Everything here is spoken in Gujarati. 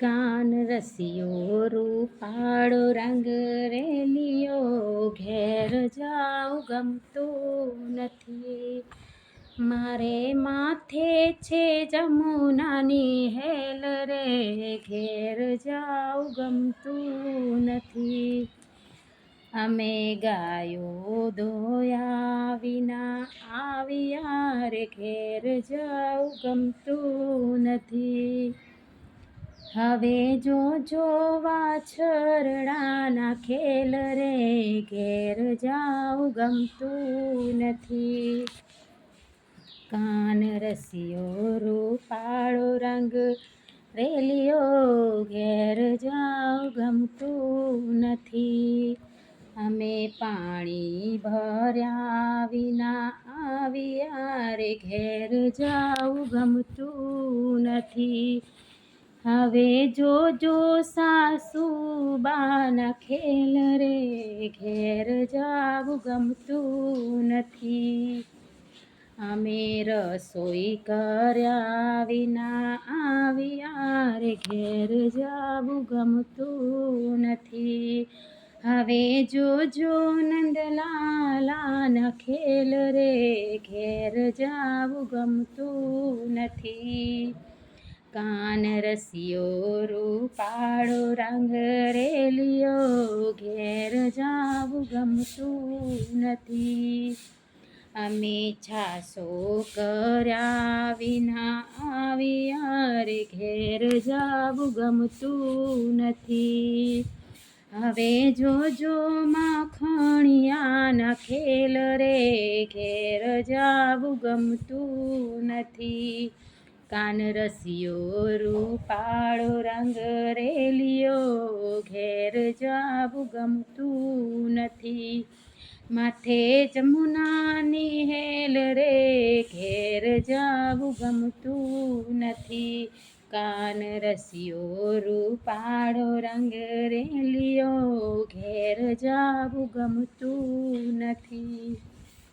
કાન રસિયો, રૂપાળો રંગ રેલિયો ઘેર જાઉં ગમતું નથી. મારે માથે છે જમુનાની હેલ રે, ઘેર જાઉં ગમતું નથી. અમે ગાયો દોયા વિના આવ્યા રે, ઘેર જાઉં ગમતું નથી. હવે જો જોવા છરડાના ખેલ રે ઘેર જાઉં ગમતું નથી. કાન રસિયો, રૂપાળો રંગ રેલિયો ઘેર જાઉં ગમતું નથી. અમે પાણી ભર્યા વિના આવ્યા રે ઘેર જાઉં ગમતું નથી. હવે જોજો સાસુ બાના ખેલ રે, ઘેર જાવું ગમતું નથી. અમે રસોઈ કર્યા વિના આવ્યા રે, ઘેર જાવું ગમતું નથી. હવે જોજો નંદલાલાના ખેલ રે, ઘેર જાવું ગમતું નથી. કાન રસિયો, રૂપાળો રંગ રેલિયો ઘેર જાવું ગમતું નથી. અમે છાસો કર્યા વિના આવ્યા રે ઘેર જાવું ગમતું નથી. હવે જોજો માખણિયાના ખેલ રે, ઘેર જાવું ગમતું નથી. કાન રસિયો રૂપાળો રંગ રેલિયો, ઘેર જાવું ગમતું નથી. માથે જમુનાની હેલ રે, ઘેર જાવું ગમતું નથી. કાન રસિયો રૂપાળો રંગ રેલિયો, ઘેર જાવું ગમતું નથી.